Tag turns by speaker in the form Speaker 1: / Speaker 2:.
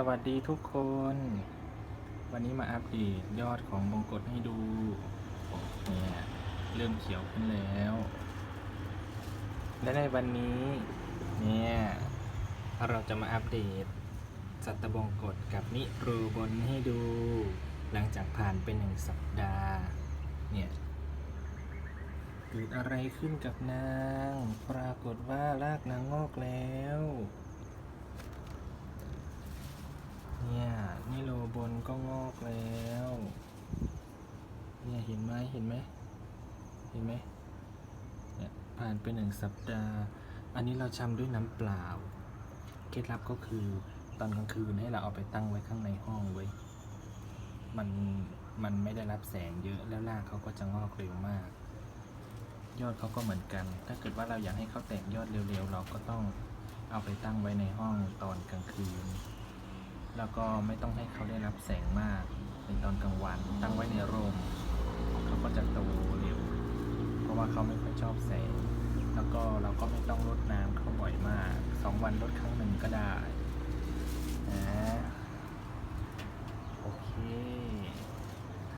Speaker 1: สวัสดีทุกคน วันนี้มาอัปเดตยอดของมงกฎให้ดูเนี่ยเริ่มเขียวขึ้นแล้ว และในวันนี้เนี่ยเราจะมาอัปเดตสัตบงกฎกับนิโรบนให้ดู หลังจากผ่านไปหนึ่งสัปดาห์เนี่ยเกิดอะไรขึ้นกับนาง ปรากฏว่าลากนางงอกแล้ว เนี่ยนี่โลบน ก็งอกแล้ว เนี่ยเห็นไหมเห็นไหมเห็นไหมเนี่ยผ่านไปหนึ่งสัปดาห์ อันนี้เราชำด้วยน้ำเปล่า เคล็ดลับก็คือตอนกลางคืนให้เราเอาไปตั้งไว้ข้างในห้องไว้ มันมันไม่ได้รับแสงเยอะแล้วรากเขาก็จะงอกเร็วมาก ยอดเขาก็เหมือนกัน ถ้าเกิดว่าเราอยากให้เขาแตกยอดเร็วๆ เราก็ต้องเอาไปตั้งไว้ในห้องตอนกลางคืน แล้วก็ไม่ต้องให้เขาได้รับแสงมากในตอนกลางวันตั้งไว้ในร่มเขาก็จะโตเร็ว เพราะว่าเขาไม่ค่อยชอบแสง แล้วก็เราก็ไม่ต้องรดน้ำเขาบ่อยมากสองวันรดครั้งหนึ่งก็ได้